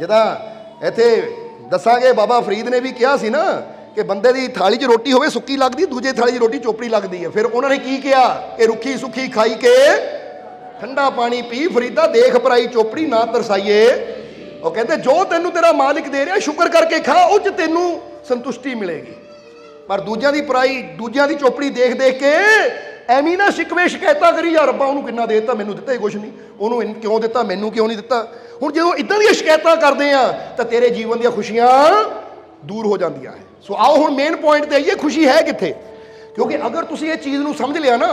ਜਿਹਦਾ ਇੱਥੇ ਦੱਸਾਂਗੇ ਬਾਬਾ ਫਰੀਦ ਨੇ ਵੀ ਕਿਹਾ ਸੀ ਨਾ ਕਿ ਬੰਦੇ ਦੀ ਥਾਲੀ 'ਚ ਰੋਟੀ ਹੋਵੇ ਸੁੱਕੀ ਲੱਗਦੀ, ਦੂਜੇ ਥਾਲੀ 'ਚ ਰੋਟੀ ਚੋਪੜੀ ਲੱਗਦੀ ਹੈ। ਫਿਰ ਉਹਨਾਂ ਨੇ ਕੀ ਕਿਹਾ? ਕਿ ਰੁੱਖੀ ਸੁੱਖੀ ਖਾਈ ਕੇ ਠੰਡਾ ਪਾਣੀ ਪੀ, ਫਰੀਦਾ ਦੇਖ ਪਰਾਈ ਚੋਪੜੀ ਨਾ ਤਰਸਾਈਏ। ਉਹ ਕਹਿੰਦੇ, ਜੋ ਤੈਨੂੰ ਤੇਰਾ ਮਾਲਿਕ ਦੇ ਰਿਹਾ, ਸ਼ੁਕਰ ਕਰਕੇ ਖਾ, ਉਹ 'ਚ ਤੈਨੂੰ ਸੰਤੁਸ਼ਟੀ ਮਿਲੇਗੀ। ਪਰ ਦੂਜਿਆਂ ਦੀ ਪਰਾਈ, ਦੂਜਿਆਂ ਦੀ ਚੋਪੜੀ ਦੇਖ ਦੇਖ ਕੇ ਐਵੇਂ ਨਾ ਸ਼ਿਕਵੇ ਸ਼ਿਕਾਇਤਾਂ ਕਰੀ ਯਾ ਰੱਬਾ, ਉਹਨੂੰ ਕਿੰਨਾ ਦੇ ਦਿੱਤਾ? ਮੈਨੂੰ ਦਿੱਤਾ ਹੀ ਕੁਛ ਨਹੀਂ। ਉਹਨੂੰ ਕਿਉਂ ਦਿੱਤਾ? ਮੈਨੂੰ ਕਿਉਂ ਨਹੀਂ ਦਿੱਤਾ? ਹੁਣ ਜਦੋਂ ਇਦਾਂ ਦੀਆਂ ਸ਼ਿਕਾਇਤਾਂ ਕਰਦੇ ਆ, ਤਾਂ ਤੇਰੇ ਜੀਵਨ ਦੀਆਂ ਖੁਸ਼ੀਆਂ ਦੂਰ ਹੋ ਜਾਂਦੀਆਂ ਹੈ। ਸੋ ਆਓ ਹੁਣ ਮੇਨ ਪੁਆਇੰਟ ਤੇ ਆਈਏ, ਖੁਸ਼ੀ ਹੈ ਕਿੱਥੇ? ਕਿਉਂਕਿ ਅਗਰ ਤੁਸੀਂ ਇਹ ਚੀਜ਼ ਨੂੰ ਸਮਝ ਲਿਆ ਨਾ,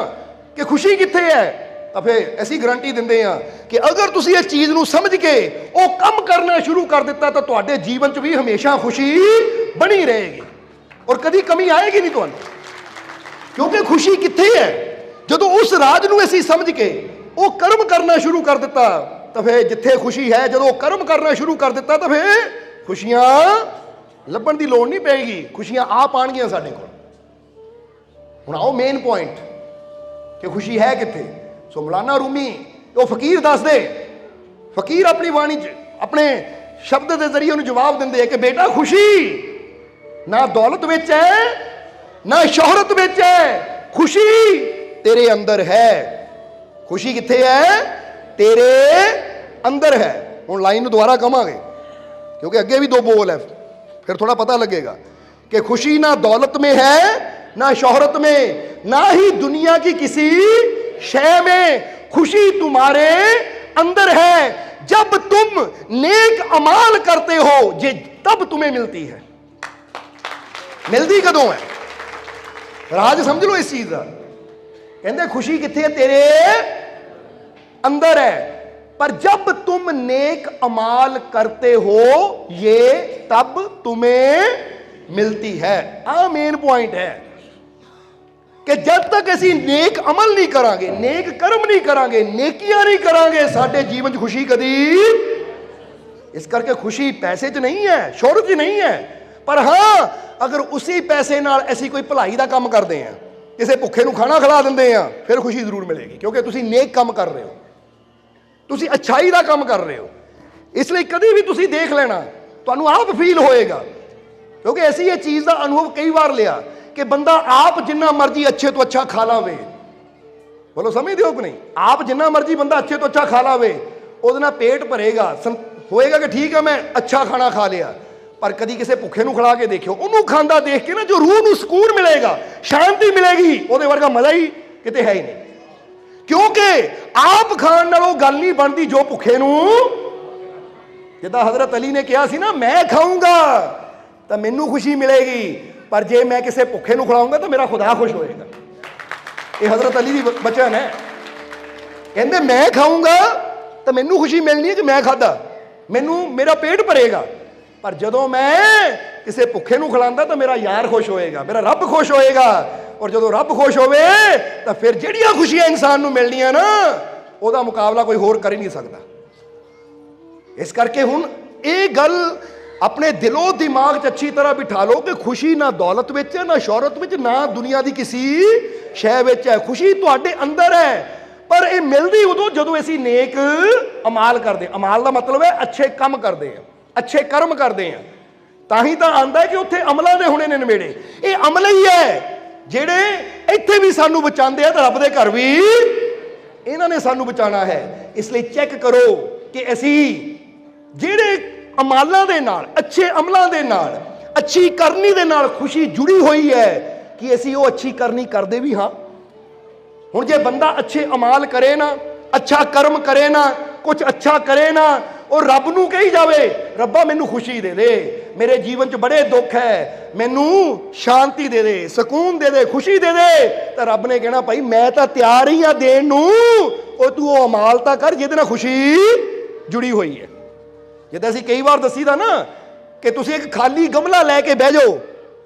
ਕਿ ਖੁਸ਼ੀ ਕਿੱਥੇ ਹੈ, ਤਾਂ ਫਿਰ ਅਸੀਂ ਗਾਰੰਟੀ ਦਿੰਦੇ ਆ ਕਿ ਅਗਰ ਤੁਸੀਂ ਇਸ ਚੀਜ਼ ਨੂੰ ਸਮਝ ਕੇ ਉਹ ਕੰਮ ਕਰਨਾ ਸ਼ੁਰੂ ਕਰ ਦਿੱਤਾ, ਤਾਂ ਤੁਹਾਡੇ ਜੀਵਨ 'ਚ ਵੀ ਹਮੇਸ਼ਾ ਖੁਸ਼ੀ ਬਣੀ ਰਹੇਗੀ। ਔਰ ਕਦੀ ਕਮੀ ਆਏਗੀ ਨਹੀਂ ਤੁਹਾਨੂੰ? ਕਿਉਂਕਿ ਖੁਸ਼ੀ ਕਿੱਥੇ ਹੈ ਜਦੋਂ ਉਸ ਰਾਜ ਨੂੰ ਅਸੀਂ ਸਮਝ ਕੇ ਉਹ ਕਰਮ ਕਰਨਾ ਸ਼ੁਰੂ ਕਰ ਦਿੱਤਾ, ਤਾਂ ਫਿਰ ਜਿੱਥੇ ਖੁਸ਼ੀ ਹੈ, ਜਦੋਂ ਉਹ ਕਰਮ ਕਰਨਾ ਸ਼ੁਰੂ ਕਰ ਦਿੱਤਾ, ਤਾਂ ਫਿਰ ਖੁਸ਼ੀਆਂ ਲੱਭਣ ਦੀ ਲੋੜ ਨਹੀਂ ਪਏਗੀ ਖੁਸ਼ੀਆਂ ਆਪ ਆਣਗੀਆਂ ਸਾਡੇ ਕੋਲ। ਹੁਣ ਆਓ ਮੇਨ ਪੁਆਇੰਟ ਕਿ ਖੁਸ਼ੀ ਹੈ ਕਿੱਥੇ? ਸੋ ਮੌਲਾਨਾ ਰੂਮੀ, ਉਹ ਫਕੀਰ ਦੱਸਦੇ। ਫਕੀਰ ਆਪਣੀ ਬਾਣੀ 'ਚ, ਆਪਣੇ ਸ਼ਬਦ ਦੇ ਜ਼ਰੀਏ ਉਹਨੂੰ ਜਵਾਬ ਦਿੰਦੇ ਆ ਕਿ ਬੇਟਾ ਖੁਸ਼ੀ ਨਾ ਦੌਲਤ ਵਿੱਚ ਹੈ ना शोहरत बेच है। खुशी तेरे अंदर है। खुशी कितने है? तेरे अंदर है। हूँ लाइन दोबारा कमांगे, क्योंकि अगे भी दो बोल है। फिर थोड़ा पता लगेगा कि खुशी ना दौलत में है, ना शोहरत में, ना ही दुनिया की किसी शय में। खुशी तुम्हारे अंदर है। जब तुम नेक अमाल करते हो, जे तब तुम्हें मिलती है। मिलती कदों है? ਰਾਜ ਸਮਝ ਲਓ ਇਸ ਚੀਜ਼ ਦਾ ਕਹਿੰਦੇ ਖੁਸ਼ੀ ਕਿੱਥੇ ਹੈ ਤੇਰੇ अंदर है पर जब तुम नेक अमाल करते हो ये तब तुम्हें मिलती है आ मेन पॉइंट है ਕਿ ਜਦ ਤੱਕ ਅਸੀਂ ਨੇਕ ਅਮਲ ਨਹੀਂ ਕਰਾਂਗੇ ਨੇਕ ਕਰਮ ਨਹੀਂ ਕਰਾਂਗੇ ਨੇਕੀਆਂ ਨਹੀਂ ਕਰਾਂਗੇ ਸਾਡੇ ਜੀਵਨ 'ਚ ਖੁਸ਼ੀ ਕਦੀ ਇਸ ਕਰਕੇ ਖੁਸ਼ੀ ਪੈਸੇ 'ਚ ਨਹੀਂ ਹੈ ਸ਼ੋਹਰਤ 'ਚ ਨਹੀਂ ਹੈ ਪਰ ਹਾਂ, ਅਗਰ ਉਸੇ ਪੈਸੇ ਨਾਲ ਅਸੀਂ ਕੋਈ ਭਲਾਈ ਦਾ ਕੰਮ ਕਰਦੇ ਹਾਂ, ਕਿਸੇ ਭੁੱਖੇ ਨੂੰ ਖਾਣਾ ਖਿਲਾ ਦਿੰਦੇ ਹਾਂ, ਫਿਰ ਖੁਸ਼ੀ ਜ਼ਰੂਰ ਮਿਲੇਗੀ, ਕਿਉਂਕਿ ਤੁਸੀਂ ਨੇਕ ਕੰਮ ਕਰ ਰਹੇ ਹੋ। ਤੁਸੀਂ ਅੱਛਾਈ ਦਾ ਕੰਮ ਕਰ ਰਹੇ ਹੋ। ਇਸ ਲਈ ਕਦੇ ਵੀ ਤੁਸੀਂ ਦੇਖ ਲੈਣਾ, ਤੁਹਾਨੂੰ ਆਪ ਫੀਲ ਹੋਏਗਾ। ਕਿਉਂਕਿ ਅਸੀਂ ਇਹ ਚੀਜ਼ ਦਾ ਅਨੁਭਵ ਕਈ ਵਾਰ ਲਿਆ ਕਿ ਬੰਦਾ ਆਪ ਜਿੰਨਾ ਮਰਜ਼ੀ ਅੱਛੇ ਤੋਂ ਅੱਛਾ ਖਾ ਲਾਵੇ। ਬੋਲੋ, ਸਮਝਦੇ ਹੋ ਕਿ ਨਹੀਂ? ਆਪ ਜਿੰਨਾ ਮਰਜ਼ੀ ਬੰਦਾ ਅੱਛੇ ਤੋਂ ਅੱਛਾ ਖਾ ਲਾਵੇ, ਉਹਦੇ ਨਾਲ ਪੇਟ ਭਰੇਗਾ ਹੋਏਗਾ ਕਿ ਠੀਕ ਆ ਮੈਂ ਅੱਛਾ ਖਾਣਾ ਖਾ ਲਿਆ। ਪਰ ਕਦੀ ਕਿਸੇ ਭੁੱਖੇ ਨੂੰ ਖਿਲਾ ਕੇ ਦੇਖਿਓ। ਉਹਨੂੰ ਖਾਂਦਾ ਦੇਖ ਕੇ ਨਾ ਜੋ ਰੂਹ ਨੂੰ ਸਕੂਨ ਮਿਲੇਗਾ, ਸ਼ਾਂਤੀ ਮਿਲੇਗੀ, ਉਹਦੇ ਵਰਗਾ ਮਜ਼ਾ ਹੀ ਕਿਤੇ ਹੈ ਹੀ ਨਹੀਂ। ਕਿਉਂਕਿ ਆਪ ਖਾਣ ਨਾਲ ਉਹ ਗੱਲ ਨਹੀਂ ਬਣਦੀ ਜੋ ਭੁੱਖੇ ਨੂੰ। ਜਿੱਦਾਂ ਹਜ਼ਰਤ ਅਲੀ ਨੇ ਕਿਹਾ ਸੀ ਨਾ, ਮੈਂ ਖਾਊਂਗਾ ਤਾਂ ਮੈਨੂੰ ਖੁਸ਼ੀ ਮਿਲੇਗੀ, ਪਰ ਜੇ ਮੈਂ ਕਿਸੇ ਭੁੱਖੇ ਨੂੰ ਖਿਲਾਉਂਗਾ ਤਾਂ ਮੇਰਾ ਖੁਦਾ ਖੁਸ਼ ਹੋਏਗਾ। ਇਹ ਹਜ਼ਰਤ ਅਲੀ ਦੀ ਬ- ਬਚਨ ਹੈ। ਕਹਿੰਦੇ, ਮੈਂ ਖਾਊਂਗਾ ਤਾਂ ਮੈਨੂੰ ਖੁਸ਼ੀ ਮਿਲਣੀ ਹੈ ਕਿ ਮੈਂ ਖਾਦਾ ਮੈਨੂੰ, ਮੇਰਾ ਪੇਟ ਭਰੇਗਾ। ਪਰ ਜਦੋਂ ਮੈਂ ਕਿਸੇ ਭੁੱਖੇ ਨੂੰ ਖਿਲਾਉਂਦਾ ਤਾਂ ਮੇਰਾ ਯਾਰ ਖੁਸ਼ ਹੋਏਗਾ, ਮੇਰਾ ਰੱਬ ਖੁਸ਼ ਹੋਏਗਾ। ਔਰ ਜਦੋਂ ਰੱਬ ਖੁਸ਼ ਹੋਵੇ, ਤਾਂ ਫਿਰ ਜਿਹੜੀਆਂ ਖੁਸ਼ੀਆਂ ਇਨਸਾਨ ਨੂੰ ਮਿਲਣੀਆਂ ਨਾ, ਉਹਦਾ ਮੁਕਾਬਲਾ ਕੋਈ ਹੋਰ ਕਰ ਹੀ ਨਹੀਂ ਸਕਦਾ। ਇਸ ਕਰਕੇ ਹੁਣ ਇਹ ਗੱਲ ਆਪਣੇ ਦਿਲੋਂ ਦਿਮਾਗ 'ਚ ਅੱਛੀ ਤਰ੍ਹਾਂ ਬਿਠਾ ਲਓ ਕਿ ਖੁਸ਼ੀ ਨਾ ਦੌਲਤ ਵਿੱਚ ਹੈ, ਨਾ ਸ਼ੋਹਰਤ ਵਿੱਚ, ਨਾ ਦੁਨੀਆ ਦੀ ਕਿਸੇ ਸ਼ੈ ਵਿੱਚ ਹੈ। ਖੁਸ਼ੀ ਤੁਹਾਡੇ ਅੰਦਰ ਹੈ, ਪਰ ਇਹ ਮਿਲਦੀ ਉਦੋਂ ਜਦੋਂ ਅਸੀਂ ਨੇਕ ਅਮਾਲ ਕਰਦੇ ਅਮਾਲ ਦਾ ਮਤਲਬ ਹੈ ਅੱਛੇ ਕੰਮ ਕਰਦੇ ਆ ਅੱਛੇ ਕਰਮ ਕਰਦੇ ਆ। ਤਾਂ ਹੀ ਤਾਂ ਆਂਦਾ ਕਿ ਉੱਥੇ ਅਮਲਾਂ ਦੇ ਹੋਣੇ ਨੇ ਨਵੇੜੇ। ਇਹ ਅਮਲ ਹੀ ਹੈ। ਜਿਹੜੇ ਇੱਥੇ ਵੀ ਸਾਨੂੰ ਬਚਾਉਂਦੇ ਆ ਤਾਂ ਰੱਬ ਦੇ ਘਰ ਵੀ ਇਹਨਾਂ ਨੇ ਸਾਨੂੰ ਬਚਾਉਣਾ ਹੈ। ਇਸ ਲਈ ਚੈੱਕ ਕਰੋ ਕਿ ਅਸੀਂ ਜਿਹੜੇ ਅਮਾਲਾਂ ਦੇ ਨਾਲ, ਅੱਛੇ ਅਮਲਾਂ ਦੇ ਨਾਲ, ਅੱਛੀ ਕਰਨੀ ਦੇ ਨਾਲ ਖੁਸ਼ੀ ਜੁੜੀ ਹੋਈ ਹੈ ਕਿ ਅਸੀਂ ਉਹ ਅੱਛੀ ਕਰਨੀ ਕਰਦੇ ਵੀ ਹਾਂ। ਹੁਣ ਜੇ ਬੰਦਾ ਅੱਛੇ ਅਮਾਲ ਕਰੇ ਨਾ, ਅੱਛਾ ਕਰਮ ਕਰੇ ਨਾ ਕੁਝ ਅੱਛਾ ਕਰੇ ਨਾ ਉਹ ਰੱਬ ਨੂੰ ਕਹੀ ਜਾਵੇ, ਰੱਬਾ, ਮੈਨੂੰ ਖੁਸ਼ੀ ਦੇ ਦੇ, ਮੇਰੇ ਜੀਵਨ 'ਚ ਬੜੇ ਦੁੱਖ ਹੈ, ਮੈਨੂੰ ਸ਼ਾਂਤੀ ਦੇ ਦੇ, ਸਕੂਨ ਦੇ ਦੇ, ਖੁਸ਼ੀ ਦੇ ਦੇ। ਤਾਂ ਰੱਬ ਨੇ ਕਹਿਣਾ, ਭਾਈ, ਮੈਂ ਤਾਂ ਤਿਆਰ ਹੀ ਆ ਦੇਣ ਨੂੰ। ਉਹ ਤੂੰ ਉਹ ਅਮਾਲ ਤਾਂ ਕਰ ਜਿਹਦੇ ਨਾਲ ਖੁਸ਼ੀ ਜੁੜੀ ਹੋਈ ਹੈ। ਜਿੱਦਾਂ ਅਸੀਂ ਕਈ ਵਾਰ ਦੱਸੀਦਾ ਨਾ ਕਿ ਤੁਸੀਂ ਇੱਕ ਖਾਲੀ ਗਮਲਾ ਲੈ ਕੇ ਬਹਿ ਜਾਓ,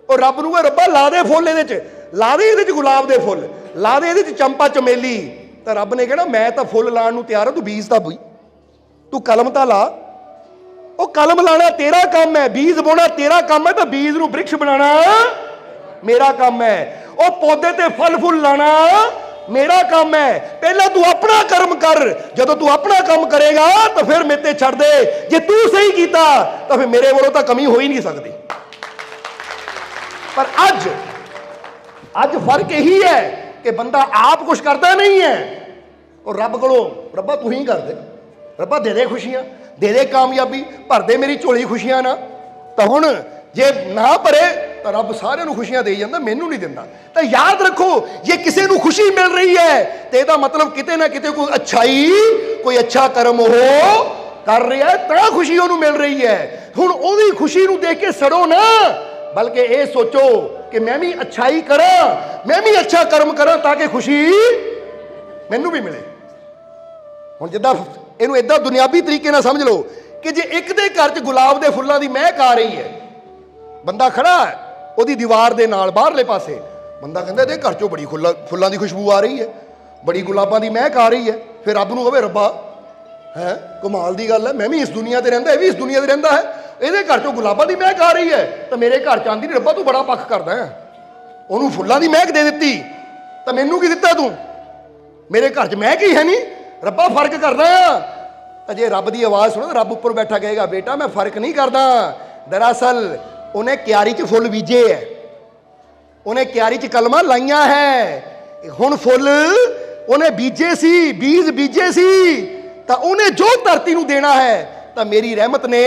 ਉਹ ਰੱਬ ਨੂੰ ਕਹੇ, ਰੱਬਾ, ਲਾ ਦੇ ਫੁੱਲ ਇਹਦੇ 'ਚ, ਲਾ ਦੇ ਇਹਦੇ 'ਚ ਗੁਲਾਬ ਦੇ ਫੁੱਲ, ਲਾ ਦੇ ਇਹਦੇ 'ਚ ਚੰਪਾ ਚਮੇਲੀ। ਤਾਂ ਰੱਬ ਨੇ ਕਹਿਣਾ, ਮੈਂ ਤਾਂ ਫੁੱਲ ਲਾਉਣ ਨੂੰ ਤਿਆਰ ਹਾਂ, ਤੂੰ ਬੀਜ ਤਾਂ ਬਈ। ਤੂੰ ਕਲਮ ਤਾਂ ਲਾ। ਉਹ ਕਲਮ ਲਾਣਾ ਤੇਰਾ ਕੰਮ ਹੈ, ਬੀਜ ਬੋਣਾ ਤੇਰਾ ਕੰਮ ਹੈ ਤਾਂ ਬੀਜ ਨੂੰ ਬ੍ਰਿਕਸ਼ ਬਣਾਉਣਾ ਮੇਰਾ ਕੰਮ ਹੈ। ਉਹ ਪੌਦੇ ਤੇ ਫਲ ਫੁੱਲ ਲਾਣਾ, ਮੇਰਾ ਕੰਮ ਹੈ। ਪਹਿਲਾਂ ਤੂੰ ਆਪਣਾ ਕਰਮ ਕਰ। ਜਦੋਂ ਤੂੰ ਆਪਣਾ ਕੰਮ ਕਰੇਗਾ ਤਾਂ ਫਿਰ ਮੇਰੇ ਤੇ ਛੱਡ ਦੇ। ਜੇ ਤੂੰ ਸਹੀ ਕੀਤਾ, ਤਾਂ ਫਿਰ ਮੇਰੇ ਵੱਲੋਂ ਤਾਂ ਕਮੀ ਹੋ ਹੀ ਨਹੀਂ ਸਕਦੀ। ਪਰ ਅੱਜ ਅੱਜ ਫ਼ਰਕ ਇਹੀ ਹੈ ਕਿ ਬੰਦਾ ਆਪ ਕੁਝ ਕਰਦਾ ਨਹੀਂ ਹੈ। ਉਹ ਰੱਬ ਕੋਲੋਂ, ਰੱਬਾ ਤੂੰ ਹੀ ਕਰ ਦੇ। ਰੱਬਾ ਦੇ ਦੇ ਖੁਸ਼ੀਆਂ ਦੇ ਦੇ ਕਾਮਯਾਬੀ ਭਰ ਦੇ ਮੇਰੀ ਝੋਲੀ ਖੁਸ਼ੀਆਂ ਨਾ। ਤਾਂ ਹੁਣ ਜੇ ਨਾ ਭਰੇ ਤਾਂ ਰੱਬ ਸਾਰਿਆਂ ਨੂੰ ਖੁਸ਼ੀਆਂ ਦੇਈ ਜਾਂਦਾ ਮੈਨੂੰ ਨਹੀਂ ਦਿੰਦਾ। ਤਾਂ ਯਾਦ ਰੱਖੋ ਜੇ ਕਿਸੇ ਨੂੰ ਖੁਸ਼ੀ ਮਿਲ ਰਹੀ ਹੈ ਤੇ ਇਹਦਾ ਮਤਲਬ ਕਿਤੇ ਨਾ ਕਿਤੇ ਕੋਈ ਅੱਛਾਈ ਕੋਈ ਅੱਛਾ ਕਰਮ ਉਹ ਕਰ ਰਿਹਾ ਹੈ, ਤਾਂ ਖੁਸ਼ੀ ਉਹਨੂੰ ਮਿਲ ਰਹੀ ਹੈ। ਹੁਣ ਉਹਦੀ ਖੁਸ਼ੀ ਨੂੰ ਦੇਖ ਕੇ ਸੜੋ ਨਾ ਬਲਕਿ ਇਹ ਸੋਚੋ ਕਿ ਮੈਂ ਵੀ ਅੱਛਾਈ ਕਰਾਂ ਮੈਂ ਵੀ ਅੱਛਾ ਕਰਮ ਕਰਾਂ ਤਾਂ ਕਿ ਖੁਸ਼ੀ ਮੈਨੂੰ ਵੀ ਮਿਲੇ। ਹੁਣ ਜਿੱਦਾਂ ਇਹਨੂੰ ਇਦਾਂ ਦੁਨਿਆਵੀ ਤਰੀਕੇ ਨਾਲ ਸਮਝ ਲਓ ਕਿ ਜੇ ਇੱਕ ਦੇ ਘਰ 'ਚ ਗੁਲਾਬ ਦੇ ਫੁੱਲਾਂ ਦੀ ਮਹਿਕ ਆ ਰਹੀ ਹੈ, ਬੰਦਾ ਖੜਾ ਹੈ, ਉਹਦੀ ਦੀਵਾਰ ਦੇ ਨਾਲ ਬਾਹਰਲੇ ਪਾਸੇ, ਬੰਦਾ ਕਹਿੰਦਾ ਇਹਦੇ ਘਰ 'ਚੋਂ ਬੜੀ ਖੁੱਲਾ ਫੁੱਲਾਂ ਦੀ ਖੁਸ਼ਬੂ ਆ ਰਹੀ ਹੈ, ਬੜੀ ਗੁਲਾਬਾਂ ਦੀ ਮਹਿਕ ਆ ਰਹੀ ਹੈ, ਫਿਰ ਰੱਬ ਨੂੰ ਕਹੇ ਰੱਬਾ, ਹੈ, ਕਮਾਲ ਦੀ ਗੱਲ ਹੈ, ਮੈਂ ਵੀ ਇਸ ਦੁਨੀਆ ਤੇ ਰਹਿੰਦਾ, ਇਹ ਵੀ ਇਸ ਦੁਨੀਆ ਤੇ ਰਹਿੰਦਾ ਹੈ, ਇਹਦੇ ਘਰ 'ਚੋਂ ਗੁਲਾਬਾਂ ਦੀ ਮਹਿਕ ਆ ਰਹੀ ਹੈ, ਤਾਂ ਮੇਰੇ ਘਰ 'ਚ ਆਂਦੀ ਨਹੀਂ, ਰੱਬਾ ਤੂੰ ਬੜਾ ਪੱਖ ਕਰਦਾ ਹੈ, ਉਹਨੂੰ ਫੁੱਲਾਂ ਦੀ ਮਹਿਕ ਦੇ ਦਿੱਤੀ, ਤਾਂ ਮੈਨੂੰ ਕੀ ਦਿੱਤਾ ਤੂੰ? ਮੇਰੇ ਘਰ 'ਚ ਮਹਿਕ ਹੀ ਹੈ ਨਹੀਂ ਰੱਬਾ ਫ਼ਰਕ ਕਰਦਾ। ਤਾਂ ਜੇ ਰੱਬ ਦੀ ਆਵਾਜ਼ ਸੁਣੋ ਰੱਬ ਉੱਪਰ ਬੈਠਾ ਕਹੇਗਾ, ਬੇਟਾ, ਮੈਂ ਫ਼ਰਕ ਨਹੀਂ ਕਰਦਾ। ਦਰਅਸਲ ਉਹਨੇ ਕਿਆਰੀ 'ਚ ਫੁੱਲ ਬੀਜੇ ਹੈ ਉਹਨੇ ਕਿਆਰੀ 'ਚ ਕਲਮਾਂ ਲਾਈਆਂ ਹੈ। ਹੁਣ ਫੁੱਲ ਉਹਨੇ ਬੀਜੇ ਸੀ, ਬੀਜ ਬੀਜੇ ਸੀ, ਤਾਂ ਉਹਨੇ ਜੋ ਧਰਤੀ ਨੂੰ ਦੇਣਾ ਹੈ, ਤਾਂ ਮੇਰੀ ਰਹਿਮਤ ਨੇ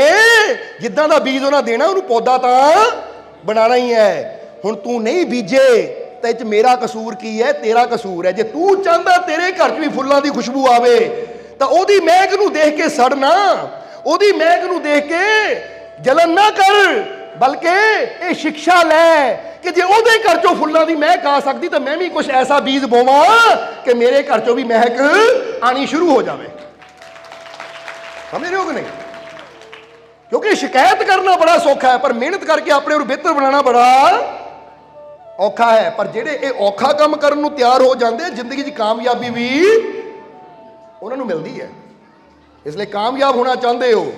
ਜਿੱਦਾਂ ਦਾ ਬੀਜ ਉਹਨਾਂ ਦੇਣਾ, ਉਹਨੂੰ ਪੌਦਾ ਤਾਂ ਬਣਾਉਣਾ ਹੀ ਹੈ। ਹੁਣ ਤੂੰ ਨਹੀਂ ਬੀਜੇ ਤਾਂ 'ਚ ਮੇਰਾ ਕਸੂਰ ਕੀ ਹੈ? ਤੇਰਾ ਕਸੂਰ ਹੈ। ਜੇ ਤੂੰ ਚਾਹੁੰਦਾ ਤੇਰੇ ਘਰ 'ਚ ਵੀ ਫੁੱਲਾਂ ਦੀ ਖੁਸ਼ਬੂ ਆਵੇ, ਤਾਂ ਉਹਦੀ ਮਹਿਕ ਨੂੰ ਦੇਖ ਕੇ ਸੜਨਾ। ਉਹਦੀ ਮਹਿਕ ਨੂੰ ਦੇਖ ਕੇ ਜਲਨ ਨਾ ਕਰ। ਬਲਕਿ ਇਹ ਸਿੱਖਿਆ ਲੈ ਕਿ ਜੇ ਉਹਦੇ ਘਰ ਚੋਂ ਫੁੱਲਾਂ ਦੀ ਮਹਿਕ ਆ ਸਕਦੀ, ਤਾਂ ਮੈਂ ਵੀ ਕੁਝ ਐਸਾ ਬੀਜ ਬੋਵਾਂ ਕਿ ਮੇਰੇ ਘਰ ਚੋਂ ਵੀ ਮਹਿਕ ਆਣੀ ਸ਼ੁਰੂ ਹੋ ਜਾਵੇ। ਸਮਝ ਰਹੇ ਹੋ ਕਿ ਨਹੀਂ? ਕਿਉਂਕਿ ਸ਼ਿਕਾਇਤ ਕਰਨਾ ਬੜਾ ਸੌਖਾ ਹੈ, ਪਰ ਮਿਹਨਤ ਕਰਕੇ ਆਪਣੇ ਨੂੰ ਬਿਹਤਰ ਬਣਾਉਣਾ ਬੜਾ ਔਖਾ ਹੈ, ਪਰ ਜਿਹੜੇ ਇਹ ਔਖਾ ਕੰਮ ਕਰਨ ਨੂੰ ਤਿਆਰ ਹੋ ਜਾਂਦੇ ਜ਼ਿੰਦਗੀ 'ਚ ਕਾਮਯਾਬੀ ਵੀ ਉਹਨਾਂ ਨੂੰ ਮਿਲਦੀ ਹੈ। ਇਸ ਲਈ ਕਾਮਯਾਬ ਹੋਣਾ ਚਾਹੁੰਦੇ ਹੋ,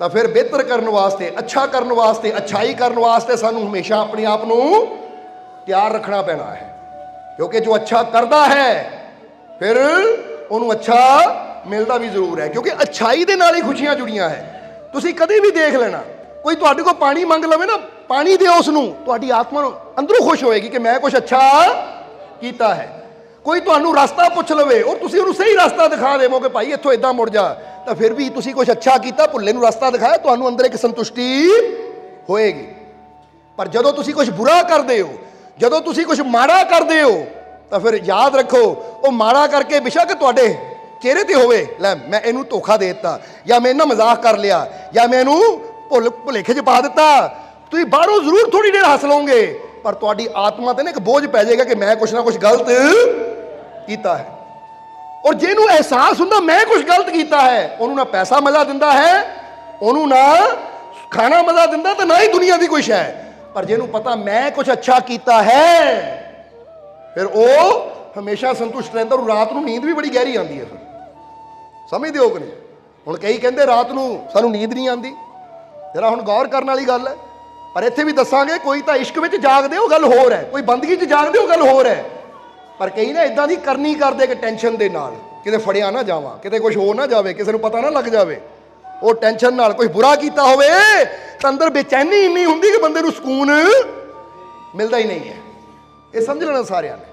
ਤਾਂ ਫਿਰ ਬਿਹਤਰ ਕਰਨ ਵਾਸਤੇ, ਅੱਛਾ ਕਰਨ ਵਾਸਤੇ, ਅੱਛਾਈ ਕਰਨ ਵਾਸਤੇ ਸਾਨੂੰ ਹਮੇਸ਼ਾ ਆਪਣੇ ਆਪ ਨੂੰ ਤਿਆਰ ਰੱਖਣਾ ਪੈਣਾ ਹੈ। ਕਿਉਂਕਿ ਜੋ ਅੱਛਾ ਕਰਦਾ ਹੈ, ਫਿਰ ਉਹਨੂੰ ਅੱਛਾ ਮਿਲਦਾ ਵੀ ਜ਼ਰੂਰ ਹੈ। ਕਿਉਂਕਿ ਅੱਛਾਈ ਦੇ ਨਾਲ ਹੀ ਖੁਸ਼ੀਆਂ ਜੁੜੀਆਂ ਹੈ। ਤੁਸੀਂ ਕਦੇ ਵੀ ਦੇਖ ਲੈਣਾ, ਕੋਈ ਤੁਹਾਡੇ ਕੋਲ ਪਾਣੀ ਮੰਗ ਲਵੇ ਨਾ ਪਾਣੀ ਦਿਓ ਉਸ ਨੂੰ ਤੁਹਾਡੀ ਆਤਮਾ ਨੂੰ ਅੰਦਰੋਂ ਖੁਸ਼ ਹੋਏਗੀ ਕਿ ਮੈਂ ਕੁਝ ਅੱਛਾ ਕੀਤਾ ਹੈ। ਕੋਈ ਤੁਹਾਨੂੰ ਰਸਤਾ ਪੁੱਛ ਲਵੇ ਔਰ ਤੁਸੀਂ ਉਹਨੂੰ ਸਹੀ ਰਸਤਾ ਦਿਖਾ ਦੇਵੋਗੇ ਭਾਈ, ਇੱਥੋਂ ਇਦਾਂ ਮੁੜ ਜਾ, ਤਾਂ ਫਿਰ ਵੀ ਤੁਸੀਂ ਕੁਝ ਅੱਛਾ ਕੀਤਾ, ਭੁੱਲੇ ਨੂੰ ਰਸਤਾ ਦਿਖਾਇਆ, ਤੁਹਾਨੂੰ ਅੰਦਰ ਇੱਕ ਸੰਤੁਸ਼ਟੀ ਹੋਏਗੀ। ਪਰ ਜਦੋਂ ਤੁਸੀਂ ਕੁਝ ਬੁਰਾ ਕਰਦੇ ਹੋ, ਜਦੋਂ ਤੁਸੀਂ ਕੁਝ ਮਾੜਾ ਕਰਦੇ ਹੋ, ਤਾਂ ਫਿਰ ਯਾਦ ਰੱਖੋ, ਉਹ ਮਾੜਾ ਕਰਕੇ ਬਿਸ਼ੱਕ ਤੁਹਾਡੇ ਚਿਹਰੇ ਤੇ ਹੋਵੇ। ਲੈ, ਮੈਂ ਇਹਨੂੰ ਧੋਖਾ ਦੇ ਦਿੱਤਾ, ਜਾਂ ਮੈਂ ਇਹਨਾਂ ਮਜ਼ਾਕ ਕਰ ਲਿਆ, ਜਾਂ ਮੈਂ ਇਹਨੂੰ ਭੁੱਲ ਭੁਲੇਖੇ 'ਚ ਪਾ ਦਿੱਤਾ ਤੁਸੀਂ ਬਾਹਰੋਂ ਜ਼ਰੂਰ ਥੋੜੀ ਦੇਰ ਹੱਸ ਲਓਗੇ ਪਰ ਤੁਹਾਡੀ ਆਤਮਾ ਤੇ ਨਾ ਇੱਕ ਬੋਝ ਪੈ ਜਾਏਗਾ ਕਿ ਮੈਂ ਕੁਛ ਨਾ ਕੁਛ ਗਲਤ ਕੀਤਾ ਹੈ। ਔਰ ਜਿਹਨੂੰ ਅਹਿਸਾਸ ਹੁੰਦਾ, ਮੈਂ ਕੁਛ ਗਲਤ ਕੀਤਾ ਹੈ, ਉਹਨੂੰ ਨਾ ਪੈਸਾ ਮਜ਼ਾ ਦਿੰਦਾ ਹੈ, ਉਹਨੂੰ ਨਾ ਖਾਣਾ ਮਜ਼ਾ ਦਿੰਦਾ, ਤਾਂ ਨਾ ਹੀ ਦੁਨੀਆ ਦੀ ਕੋਈ ਸ਼ੈ। ਪਰ ਜਿਹਨੂੰ ਪਤਾ ਮੈਂ ਕੁਛ ਅੱਛਾ ਕੀਤਾ ਹੈ, ਫਿਰ ਉਹ ਹਮੇਸ਼ਾ ਸੰਤੁਸ਼ਟ ਰਹਿੰਦਾ ਔਰ ਰਾਤ ਨੂੰ ਨੀਂਦ ਵੀ ਬੜੀ ਗਹਿਰੀ ਆਉਂਦੀ ਹੈ। ਫਿਰ ਸਮਝਦੇ ਹੋ ਕਿ ਨਹੀਂ? ਹੁਣ ਕਈ ਕਹਿੰਦੇ ਰਾਤ ਨੂੰ ਸਾਨੂੰ ਨੀਂਦ ਨਹੀਂ ਆਉਂਦੀ। ਜਰਾ ਹੁਣ ਗੌਰ ਕਰਨ ਵਾਲੀ ਗੱਲ ਹੈ। ਪਰ ਇੱਥੇ ਵੀ ਦੱਸਾਂਗੇ, ਕੋਈ ਤਾਂ ਇਸ਼ਕ ਵਿੱਚ ਜਾਗਦੇ, ਉਹ ਗੱਲ ਹੋਰ ਹੈ। ਕੋਈ ਬੰਦਗੀ 'ਚ ਜਾਗਦੇ, ਉਹ ਗੱਲ ਹੋਰ ਹੈ। ਪਰ ਕਈ ਨਾ ਇਦਾਂ ਦੀ ਕਰਨੀ ਕਰਦੇ ਕਿ ਟੈਨਸ਼ਨ ਦੇ ਨਾਲ। ਕਿਤੇ ਫੜਿਆ ਨਾ ਜਾਵਾਂ, ਕਿਤੇ ਕੁਝ ਹੋ ਨਾ ਜਾਵੇ, ਕਿਸੇ ਨੂੰ ਪਤਾ ਨਾ ਲੱਗ ਜਾਵੇ। ਉਹ ਟੈਨਸ਼ਨ ਨਾਲ ਕੋਈ ਬੁਰਾ ਕੀਤਾ ਹੋਵੇ, ਤਾਂ ਅੰਦਰ ਬੇਚੈਨੀ ਇੰਨੀ ਹੁੰਦੀ ਕਿ ਬੰਦੇ ਨੂੰ ਸਕੂਨ ਮਿਲਦਾ ਹੀ ਨਹੀਂ ਹੈ। ਇਹ ਸਮਝ ਲੈਣਾ ਸਾਰਿਆਂ ਨੇ।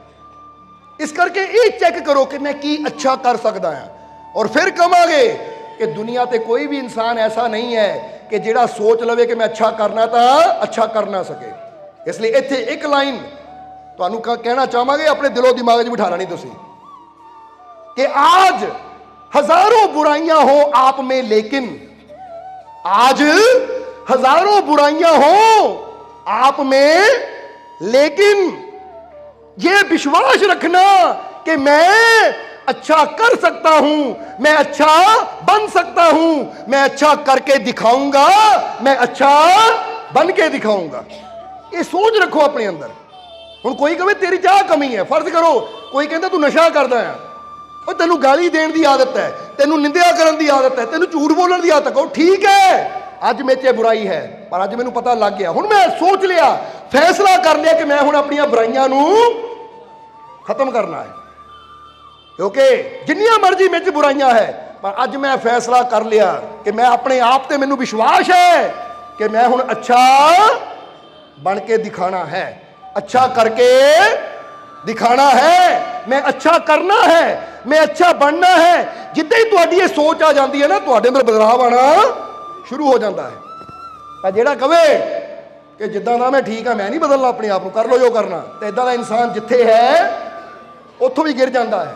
ਇਸ ਕਰਕੇ ਇਹ ਚੈੱਕ ਕਰੋ ਕਿ ਮੈਂ ਕੀ ਅੱਛਾ ਕਰ ਸਕਦਾ ਹਾਂ। ਔਰ ਫਿਰ ਕਵਾਂਗੇ ਕਿ ਦੁਨੀਆ ਤੇ ਕੋਈ ਵੀ ਇਨਸਾਨ ਐਸਾ ਨਹੀਂ ਹੈ ਕਿ ਜਿਹੜਾ ਸੋਚ ਲਵੇ ਕਿ ਮੈਂ ਅੱਛਾ ਕਰਨਾ ਤਾਂ ਅੱਛਾ ਕਰ ਨਾ ਸਕੇ ਇਸ ਲਈ ਇੱਥੇ ਇੱਕ ਲਾਈਨ ਤੁਹਾਨੂੰ ਕ- ਕਹਿਣਾ ਚਾਹਾਂਗੇ ਆਪਣੇ ਦਿਲੋਂ ਦਿਮਾਗ 'ਚ ਬਿਠਾ ਲੈਣੀ ਤੁਸੀਂ कि आज हजारों बुराइयां हो आप में लेकिन आज हजारों बुराइयां हो आप में लेकिन ये विश्वास रखना कि मैं अच्छा कर सकता हूं मैं अच्छा बन सकता हूं मैं अच्छा करके दिखाऊंगा मैं अच्छा बन के दिखाऊंगा ये सोच रखो अपने अंदर ਹੁਣ ਕੋਈ ਕਹੇ ਤੇਰੀ ਚਾਹ ਕਮੀ ਹੈ ਫਰਜ਼ ਕਰੋ ਕੋਈ ਕਹਿੰਦਾ ਤੂੰ ਨਸ਼ਾ ਕਰਦਾ ਆ ਉਹ ਤੈਨੂੰ ਗਾਲੀ ਦੇਣ ਦੀ ਆਦਤ ਹੈ ਤੈਨੂੰ ਨਿੰਦਿਆ ਕਰਨ ਦੀ ਆਦਤ ਹੈ ਤੈਨੂੰ ਝੂਠ ਬੋਲਣ ਦੀ ਆਦਤ ਹੈ ਉਹ ਠੀਕ ਹੈ ਅੱਜ ਮੇਚੇ ਬੁਰਾਈ ਹੈ ਪਰ ਅੱਜ ਮੈਨੂੰ ਪਤਾ ਲੱਗ ਗਿਆ ਹੁਣ ਮੈਂ ਸੋਚ ਲਿਆ ਫੈਸਲਾ ਕਰ ਲਿਆ ਕਿ ਮੈਂ ਹੁਣ ਆਪਣੀਆਂ ਬੁਰਾਈਆਂ ਨੂੰ ਖਤਮ ਕਰਨਾ ਹੈ ਕਿਉਂਕਿ ਜਿੰਨੀਆਂ ਮਰਜ਼ੀ ਮੇਰੇ ਬੁਰਾਈਆਂ ਹੈ, ਪਰ ਅੱਜ ਮੈਂ ਫੈਸਲਾ ਕਰ ਲਿਆ ਕਿ ਮੈਂ ਆਪਣੇ ਆਪ ਤੇ ਮੈਨੂੰ ਵਿਸ਼ਵਾਸ ਹੈ ਕਿ ਮੈਂ ਹੁਣ ਅੱਛਾ ਬਣ ਕੇ ਦਿਖਾਣਾ ਹੈ। ਅੱਛਾ ਕਰਕੇ ਦਿਖਾਣਾ ਹੈ। ਮੈਂ ਅੱਛਾ ਕਰਨਾ ਹੈ। ਮੈਂ ਅੱਛਾ ਬਣਨਾ ਹੈ। ਜਿੱਦਾਂ ਹੀ ਤੁਹਾਡੀ ਇਹ ਸੋਚ ਆ ਜਾਂਦੀ ਹੈ ਨਾ, ਤੁਹਾਡੇ ਅੰਦਰ ਬਦਲਾਅ ਆਣਾ ਸ਼ੁਰੂ ਹੋ ਜਾਂਦਾ ਹੈ। ਤਾਂ ਜਿਹੜਾ ਕਵੇ ਕਿ ਜਿੱਦਾਂ ਦਾ ਮੈਂ ਠੀਕ ਆ ਮੈਂ ਨਹੀਂ ਬਦਲਣਾ, ਆਪਣੇ ਆਪ ਨੂੰ ਕਰ ਲੋ ਜੋ ਕਰਨਾ, ਤੇ ਇਦਾਂ ਦਾ ਇਨਸਾਨ ਜਿੱਥੇ ਹੈ, ਉੱਥੋਂ ਵੀ ਗਿਰ ਜਾਂਦਾ ਹੈ।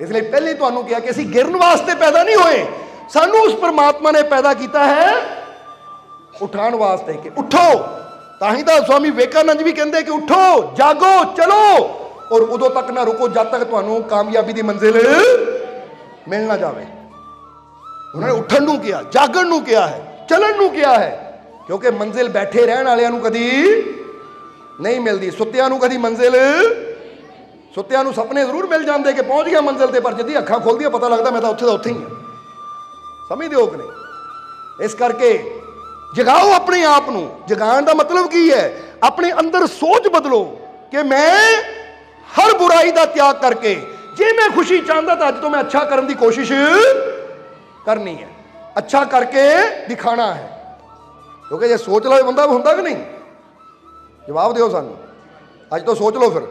ਇਸ ਲਈ ਪਹਿਲੇ ਤੁਹਾਨੂੰ ਕਿਹਾ ਕਿ ਅਸੀਂ ਗਿਰਨ ਵਾਸਤੇ ਪੈਦਾ ਨਹੀਂ ਹੋਏ। ਸਾਨੂੰ ਉਸ ਪਰਮਾਤਮਾ ਨੇ ਪੈਦਾ ਕੀਤਾ ਹੈ ਉਠਾਉਣ ਵਾਸਤੇ ਕਿ ਉਠੋ। ਤਾਂ ਹੀ ਤਾਂ ਸਵਾਮੀ ਵਿਵੇਕਾਨੰਦ ਵੀ ਕਹਿੰਦੇ ਕਿ ਉਠੋ, ਜਾਗੋ, ਚਲੋ। ਔਰ ਉਦੋਂ ਤੱਕ ਨਾ ਰੁਕੋ, ਜਦ ਤੱਕ ਤੁਹਾਨੂੰ ਕਾਮਯਾਬੀ ਦੀ ਮੰਜ਼ਿਲ ਮਿਲ ਨਾ ਜਾਵੇ। ਉਹਨਾਂ ਨੇ ਉੱਠਣ ਨੂੰ ਕਿਹਾ, ਜਾਗਣ ਨੂੰ ਕਿਹਾ ਹੈ, ਚੱਲਣ ਨੂੰ ਕਿਹਾ ਹੈ। ਕਿਉਂਕਿ ਮੰਜ਼ਿਲ ਬੈਠੇ ਰਹਿਣ ਵਾਲਿਆਂ ਨੂੰ ਕਦੀ ਨਹੀਂ ਮਿਲਦੀ, ਸੁੱਤਿਆਂ ਨੂੰ ਕਦੀ ਮੰਜ਼ਿਲ ਸੁੱਤਿਆਂ ਨੂੰ ਸੁਪਨੇ ਜ਼ਰੂਰ ਮਿਲ ਜਾਂਦੇ ਕਿ ਪਹੁੰਚ ਗਿਆ ਮੰਜ਼ਿਲ ਤੇ, ਪਰ ਜਦੀ ਅੱਖਾਂ ਖੋਲਦੀਆਂ ਪਤਾ ਲੱਗਦਾ ਮੈਂ ਤਾਂ ਉੱਥੇ ਦਾ ਉੱਥੇ ਹੀ ਹਾਂ। ਸਮਝਦੇ ਹੋ ਕਿ ਨਹੀਂ? ਇਸ ਕਰਕੇ ਜਗਾਓ ਆਪਣੇ ਆਪ ਨੂੰ। ਜਗਾਉਣ ਦਾ ਮਤਲਬ ਕੀ ਹੈ? ਆਪਣੇ ਅੰਦਰ ਸੋਚ ਬਦਲੋ ਕਿ ਮੈਂ ਹਰ ਬੁਰਾਈ ਦਾ ਤਿਆਗ ਕਰਕੇ, ਜੇ ਮੈਂ ਖੁਸ਼ੀ ਚਾਹੁੰਦਾ ਤਾਂ ਅੱਜ ਤੋਂ ਮੈਂ ਅੱਛਾ ਕਰਨ ਦੀ ਕੋਸ਼ਿਸ਼ ਕਰਨੀ ਹੈ। ਅੱਛਾ ਕਰਕੇ ਦਿਖਾਣਾ ਹੈ। ਕਿਉਂਕਿ ਜੇ ਸੋਚ ਲਵੇ ਬੰਦਾ ਹੁੰਦਾ ਕਿ ਨਹੀਂ? ਜਵਾਬ ਦਿਓ ਸਾਨੂੰ। ਅੱਜ ਤੋਂ ਸੋਚ ਲਓ ਫਿਰ।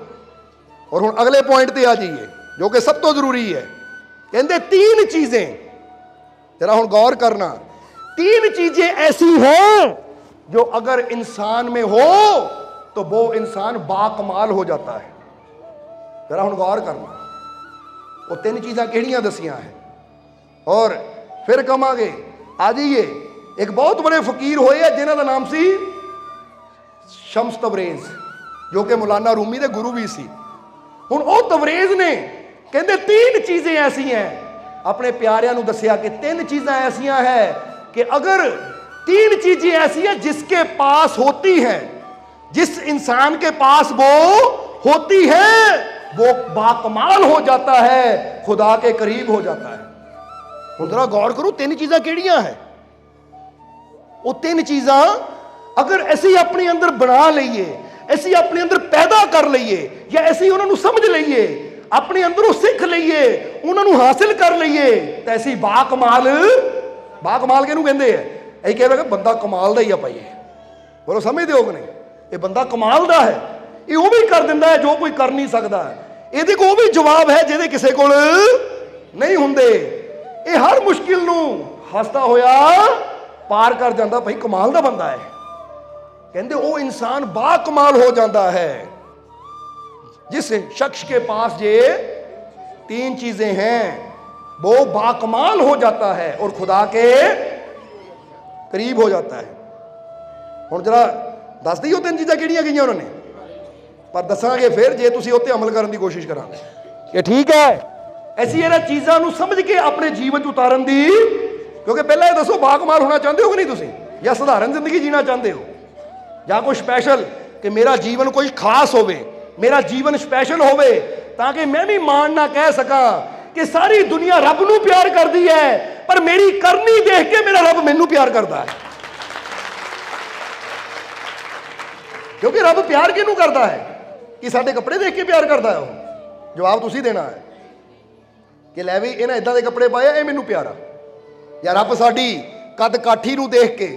ਔਰ ਹੁਣ ਅਗਲੇ ਪੁਆਇੰਟ ਤੇ ਆ ਜਾਈਏ ਜੋ ਕਿ ਸਭ ਤੋਂ ਜ਼ਰੂਰੀ ਹੈ ਕਹਿੰਦੇ तीन चीजें जरा ਹੁਣ गौर करना तीन चीजें ऐसी हैं जो अगर इंसान में हो तो वो इंसान बाकमाल हो जाता है जरा ਹੁਣ गौर करना ਉਹ ਤਿੰਨ ਚੀਜ਼ਾਂ ਕਿਹੜੀਆਂ ਦਸੀਆਂ ਹੈ ਔਰ ਫਿਰ ਕਵਾਂਗੇ ਆ ਜਾਈਏ ਇੱਕ ਬਹੁਤ ਬੜੇ ਫਕੀਰ ਹੋਏ ਆ ਜਿਨ੍ਹਾਂ ਦਾ ਨਾਮ ਸੀ ਸ਼ਮਸ ਤਬਰੇਜ਼ ਜੋ ਕਿ ਮੌਲਾਨਾ ਰੂਮੀ ਦੇ ਗੁਰੂ ਵੀ ਸੀ ਹੁਣ ਉਹ ਤਬਰੇਜ਼ ਨੇ ਕਹਿੰਦੇ तीन चीजें ऐसी हैं अपने प्यारियां ਨੂੰ ਦੱਸਿਆ ਕਿ ਤਿੰਨ ਚੀਜ਼ਾਂ ਐਸੀਆਂ ਹੈ कि अगर तीन चीजें ऐसी हैं जिसके पास होती हैं जिस इंसान के पास वो होती है वो बाकमाल हो जाता है खुदा के करीब हो जाता है ਹੁਣ ਜ਼ਰਾ ਗੌਰ ਕਰੋ ਤਿੰਨ ਚੀਜ਼ਾਂ ਕਿਹੜੀਆਂ ਹੈ ਉਹ ਤਿੰਨ ਚੀਜ਼ਾਂ ਅਗਰ ਅਸੀਂ ਆਪਣੇ ਅੰਦਰ ਬਣਾ ਲਈਏ ਅਸੀਂ ਆਪਣੇ ਅੰਦਰ ਪੈਦਾ ਕਰ ਲਈਏ ਜਾਂ ਅਸੀਂ ਉਹਨਾਂ ਨੂੰ ਸਮਝ ਲਈਏ, ਆਪਣੇ ਅੰਦਰੋਂ ਸਿੱਖ ਲਈਏ, ਉਹਨਾਂ ਨੂੰ ਹਾਸਿਲ ਕਰ ਲਈਏ, ਤਾਂ ਅਸੀਂ ਬਾ ਕਮਾਲ ਬਾ ਕਮਾਲ ਕਿਹਨੂੰ ਕਹਿੰਦੇ ਆ? ਇਹ ਕਹਿੰਦੇ ਕਿ ਬੰਦਾ ਕਮਾਲ ਦਾ ਹੀ ਆ ਭਾਈ ਇਹ। ਬੋਲੋ, ਸਮਝਦੇ ਹੋ ਕਿ ਨਹੀਂ? ਇਹ ਬੰਦਾ ਕਮਾਲ ਦਾ ਹੈ। ਇਹ ਉਹ ਵੀ ਕਰ ਦਿੰਦਾ ਹੈ ਜੋ ਕੋਈ ਕਰ ਨਹੀਂ ਸਕਦਾ। ਇਹਦੇ ਕੋਲ ਉਹ ਵੀ ਜਵਾਬ ਹੈ ਜਿਹਦੇ ਕਿਸੇ ਕੋਲ ਨਹੀਂ ਹੁੰਦੇ। ਇਹ ਹਰ ਮੁਸ਼ਕਿਲ ਨੂੰ ਹੱਸਦਾ ਹੋਇਆ ਪਾਰ ਕਰ ਜਾਂਦਾ, ਭਾਈ ਕਮਾਲ ਦਾ ਬੰਦਾ ਹੈ। ਕਹਿੰਦੇ ਉਹ ਇਨਸਾਨ ਬਾ ਕਮਾਲ ਹੋ ਜਾਂਦਾ ਹੈ। जिस शख्स के पास ये तीन चीजें हैं वो बाकमाल हो जाता है और खुदा के करीब हो जाता है ਹੁਣ ਜਰਾ ਦੱਸ ਦਈਓ ਤਿੰਨ ਚੀਜ਼ਾਂ ਕਿਹੜੀਆਂ ਗਈਆਂ ਉਹਨਾਂ ਨੇ ਪਰ ਦੱਸਾਂਗੇ ਫਿਰ ਜੇ ਤੁਸੀਂ ਉੱਤੇ ਅਮਲ ਕਰਨ ਦੀ ਕੋਸ਼ਿਸ਼ ਕਰਾਂਗੇ ਕਿ ਠੀਕ ਹੈ ਐਸੀ ਇਹਨਾਂ ਚੀਜ਼ਾਂ ਨੂੰ ਸਮਝ ਕੇ ਆਪਣੇ ਜੀਵਨ 'ਚ ਉਤਾਰਨ ਦੀ ਕਿਉਂਕਿ ਪਹਿਲਾਂ ਇਹ ਦੱਸੋ ਬਾਕਮਾਲ ਹੋਣਾ ਚਾਹੁੰਦੇ ਹੋ ਕਿ ਨਹੀਂ ਤੁਸੀਂ ਜਾਂ ਸਧਾਰਨ ਜ਼ਿੰਦਗੀ ਜੀਣਾ ਚਾਹੁੰਦੇ ਹੋ ਜਾਂ ਕੋਈ ਸਪੈਸ਼ਲ ਕਿ ਮੇਰਾ ਜੀਵਨ ਕੋਈ ਖਾਸ ਹੋਵੇ ਮੇਰਾ ਜੀਵਨ ਸਪੈਸ਼ਲ ਹੋਵੇ ਤਾਂ ਕਿ ਮੈਂ ਵੀ ਮਾਣ ਨਾ ਕਹਿ ਸਕਾਂ ਕਿ ਸਾਰੀ ਦੁਨੀਆ ਰੱਬ ਨੂੰ ਪਿਆਰ ਕਰਦੀ ਹੈ ਪਰ ਮੇਰੀ ਕਰਨੀ ਦੇਖ ਕੇ ਮੇਰਾ ਰੱਬ ਮੈਨੂੰ ਪਿਆਰ ਕਰਦਾ ਹੈ। ਕਿਉਂਕਿ ਰੱਬ ਪਿਆਰ ਕਿਹਨੂੰ ਕਰਦਾ ਹੈ? ਕਿ ਸਾਡੇ ਕੱਪੜੇ ਦੇਖ ਕੇ ਪਿਆਰ ਕਰਦਾ ਹੈ ਉਹ। ਜਵਾਬ ਤੁਸੀਂ ਦੇਣਾ ਹੈ ਕਿ ਲੈ ਵੀ ਇਹਨਾਂ ਇਦਾਂ ਦੇ ਕੱਪੜੇ ਪਾਏ ਆ, ਇਹ ਮੈਨੂੰ ਪਿਆਰਾ ਜਾਂ ਰੱਬ ਸਾਡੀ ਕੱਦ ਕਾਠੀ ਨੂੰ ਦੇਖ ਕੇ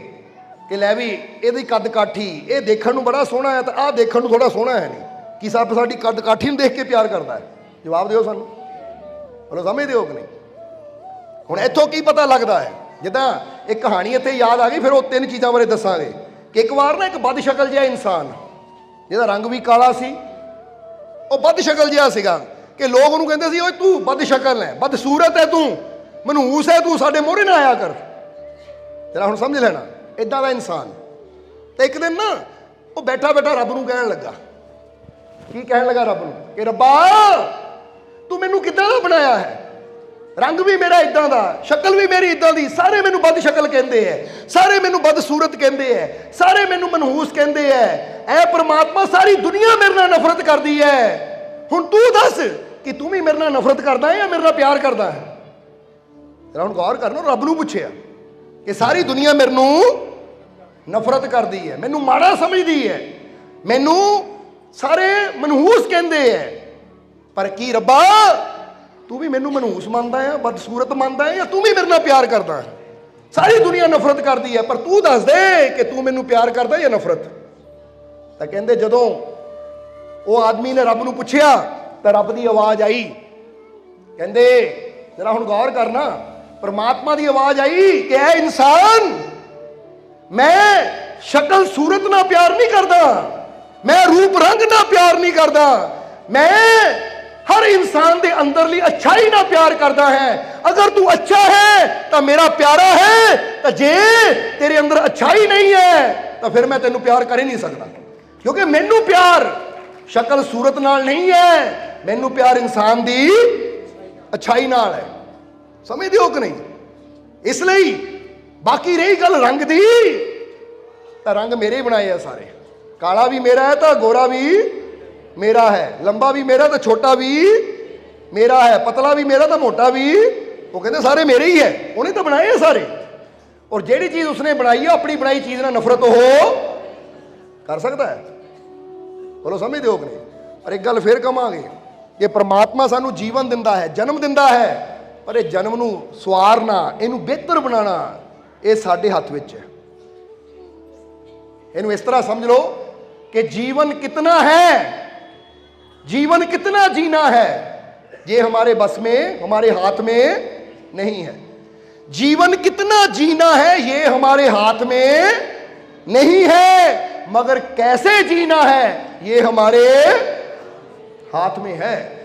ਕਿ ਲੈ ਵੀ ਇਹਦੀ ਕੱਦ ਕਾਠੀ ਇਹ ਦੇਖਣ ਨੂੰ ਬੜਾ ਸੋਹਣਾ ਹੈ ਤਾਂ ਆਹ ਦੇਖਣ ਨੂੰ ਥੋੜਾ ਸੋਹਣਾ ਹੈ ਨਹੀਂ। ਕਿ ਸਭ ਸਾਡੀ ਕੱਦ ਕਾਠੀ ਨੂੰ ਦੇਖ ਕੇ ਪਿਆਰ ਕਰਦਾ ਹੈ? ਜਵਾਬ ਦਿਓ ਸਾਨੂੰ। ਬੋਲੋ ਸਮਝਦੇ ਹੋ ਕਿ ਨਹੀਂ? ਹੁਣ ਇੱਥੋਂ ਕੀ ਪਤਾ ਲੱਗਦਾ ਹੈ? ਜਿੱਦਾਂ ਇੱਕ ਕਹਾਣੀ ਇੱਥੇ ਯਾਦ ਆ ਗਈ, ਫਿਰ ਉਹ ਤਿੰਨ ਚੀਜ਼ਾਂ ਬਾਰੇ ਦੱਸਾਂਗੇ। ਕਿ ਇੱਕ ਵਾਰ ਨਾ ਇੱਕ ਬਦ ਸ਼ਕਲ ਜਿਹਾ ਇਨਸਾਨ, ਜਿਹਦਾ ਰੰਗ ਵੀ ਕਾਲਾ ਸੀ, ਉਹ ਬਦ ਸ਼ਕਲ ਜਿਹਾ ਸੀਗਾ ਕਿ ਲੋਕ ਉਹਨੂੰ ਕਹਿੰਦੇ ਸੀ, ਓਏ ਤੂੰ ਬਦ ਸ਼ਕਲ ਹੈ ਬਦ ਸੂਰਤ ਹੈ ਤੂੰ ਮਨੂਸ ਹੈ ਤੂੰ, ਸਾਡੇ ਮੋਹਰੇ ਨਾ ਆਇਆ ਕਰ। ਤੇਰਾ ਹੁਣ ਸਮਝ ਲੈਣਾ ਇਦਾਂ ਦਾ ਇਨਸਾਨ। ਤੇ ਇੱਕ ਦਿਨ ਨਾ ਉਹ ਬੈਠਾ ਬੈਠਾ ਰੱਬ ਨੂੰ ਕਹਿਣ ਲੱਗਾ ਕੀ ਕਹਿਣ ਲੱਗਾ ਰੱਬ ਨੂੰ? ਕਿ ਰੱਬਾ, ਤੂੰ ਮੈਨੂੰ ਕਿੱਦਾਂ ਦਾ ਬਣਾਇਆ ਹੈ? ਰੰਗ ਵੀ ਮੇਰਾ ਇਦਾਂ ਦਾ, ਸ਼ਕਲ ਵੀ ਮੇਰੀ ਇਦਾਂ ਦੀ, ਸਾਰੇ ਮੈਨੂੰ ਬਦ ਸ਼ਕਲ ਕਹਿੰਦੇ ਐ, ਸਾਰੇ ਮੈਨੂੰ ਬਦ ਸੂਰਤ ਕਹਿੰਦੇ ਐ, ਸਾਰੇ ਮੈਨੂੰ ਮਨਹੂਸ ਕਹਿੰਦੇ ਐ। ਐ ਪ੍ਰਮਾਤਮਾ ਸਾਰੀ ਦੁਨੀਆ ਮੇਰੇ ਨਾਲ ਨਫ਼ਰਤ ਕਰਦੀ ਐ। ਹੁਣ ਤੂੰ ਦੱਸ ਕਿ ਤੂੰ ਵੀ ਮੇਰੇ ਨਾਲ ਨਫ਼ਰਤ ਕਰਦਾ ਹੈ ਜਾਂ ਮੇਰੇ ਨਾਲ ਪਿਆਰ ਕਰਦਾ ਹੈ? ਜਰਾ ਹੁਣ ਗੌਰ ਕਰਨਾ, ਰੱਬ ਨੂੰ ਪੁੱਛਿਆ ਕਿ ਸਾਰੀ ਦੁਨੀਆ ਮੇਰੇ ਨੂੰ ਨਫ਼ਰਤ ਕਰਦੀ ਹੈ ਮੈਨੂੰ ਮਾੜਾ ਸਮਝਦੀ ਹੈ ਮੈਨੂੰ ਸਾਰੇ ਮਨਹੂਸ ਕਹਿੰਦੇ ਐ। ਪਰ ਕੀ ਰੱਬਾ, ਤੂੰ ਵੀ ਮੈਨੂੰ ਮਨਹੂਸ ਮੰਨਦਾ ਹੈ ਬਦਸੂਰਤ ਮੰਨਦਾ ਹੈ ਜਾਂ ਤੂੰ ਵੀ ਮੇਰੇ ਨਾਲ ਪਿਆਰ ਕਰਦਾ ਹੈ ਸਾਰੀ ਦੁਨੀਆ ਨਫ਼ਰਤ ਕਰਦੀ ਹੈ ਪਰ ਤੂੰ ਦੱਸ ਦੇ ਕਿ ਤੂੰ ਮੈਨੂੰ ਪਿਆਰ ਕਰਦਾ ਜਾਂ ਨਫ਼ਰਤ? ਤਾਂ ਕਹਿੰਦੇ ਜਦੋਂ ਉਹ ਆਦਮੀ ਨੇ ਰੱਬ ਨੂੰ ਪੁੱਛਿਆ, ਤਾਂ ਰੱਬ ਦੀ ਆਵਾਜ਼ ਆਈ। ਕਹਿੰਦੇ, ਜਰਾ ਹੁਣ ਗੌਰ ਕਰਨਾ, ਪਰਮਾਤਮਾ ਦੀ ਆਵਾਜ਼ ਆਈ ਕਿ ਐ ਇਨਸਾਨ, ਮੈਂ ਸ਼ਕਲ ਸੂਰਤ ਨਾਲ ਪਿਆਰ ਨਹੀਂ ਕਰਦਾ। ਮੈਂ ਰੂਪ ਰੰਗ ਨਾਲ ਪਿਆਰ ਨਹੀਂ ਕਰਦਾ। ਮੈਂ ਹਰ ਇਨਸਾਨ ਦੇ ਅੰਦਰਲੀ ਅੱਛਾਈ ਨਾਲ ਪਿਆਰ ਕਰਦਾ ਹੈ। ਅਗਰ ਤੂੰ ਅੱਛਾ ਹੈ, ਤਾਂ ਮੇਰਾ ਪਿਆਰਾ ਹੈ। ਤਾਂ ਜੇ ਤੇਰੇ ਅੰਦਰ ਅੱਛਾਈ ਨਹੀਂ ਹੈ, ਤਾਂ ਫਿਰ ਮੈਂ ਤੈਨੂੰ ਪਿਆਰ ਕਰ ਹੀ ਨਹੀਂ ਸਕਦਾ। ਕਿਉਂਕਿ ਮੈਨੂੰ ਪਿਆਰ ਸ਼ਕਲ ਸੂਰਤ ਨਾਲ ਨਹੀਂ ਹੈ। ਮੈਨੂੰ ਪਿਆਰ ਇਨਸਾਨ ਦੀ ਅੱਛਾਈ ਨਾਲ ਹੈ। ਸਮਝਦੇ ਹੋ ਕਿ ਨਹੀਂ? ਇਸ ਲਈ ਬਾਕੀ ਰਹੀ ਗੱਲ ਰੰਗ ਦੀ, ਤਾਂ ਰੰਗ ਮੇਰੇ ਬਣਾਏ ਆ ਸਾਰੇ। ਕਾਲਾ ਵੀ ਮੇਰਾ ਹੈ ਤਾਂ ਗੋਰਾ ਵੀ ਮੇਰਾ ਹੈ ਲੰਬਾ ਵੀ ਮੇਰਾ ਤਾਂ ਛੋਟਾ ਵੀ ਮੇਰਾ ਹੈ ਪਤਲਾ ਵੀ ਮੇਰਾ ਤਾਂ ਮੋਟਾ ਵੀ ਉਹ ਕਹਿੰਦੇ ਸਾਰੇ ਮੇਰੇ ਹੀ ਹੈ ਉਹਨੇ ਤਾਂ ਬਣਾਏ ਆ ਸਾਰੇ ਔਰ ਜਿਹੜੀ ਚੀਜ਼ ਉਸਨੇ ਬਣਾਈ ਹੈ ਆਪਣੀ ਬਣਾਈ ਚੀਜ਼ ਨਾਲ ਨਫ਼ਰਤ ਹੋ ਕਰ ਸਕਦਾ ਹੈ ਬੋਲੋ ਸਮਝਦੇ ਹੋ ਕਿ ਨਹੀਂ ਪਰ ਇੱਕ ਗੱਲ ਫੇਰ ਕਵਾਂਗੇ ਕਿ ਪ੍ਰਮਾਤਮਾ ਸਾਨੂੰ ਜੀਵਨ ਦਿੰਦਾ ਹੈ ਜਨਮ ਦਿੰਦਾ ਹੈ ਪਰ ਇਹ ਜਨਮ ਨੂੰ ਸਵਾਰਨਾ ਇਹਨੂੰ ਬਿਹਤਰ ਬਣਾਉਣਾ ਇਹ ਸਾਡੇ ਹੱਥ ਵਿੱਚ ਹੈ ਇਹਨੂੰ ਇਸ ਤਰ੍ਹਾਂ ਸਮਝ ਲਓ ਕਿ जीवन कितना है? जीवन कितना जीना है? ये हमारे बस में, हमारे हाथ में नहीं है। जीवन कितना जीना है, ये हमारे हाथ में नहीं है। मगर कैसे जीना है, ये हमारे हाथ में है।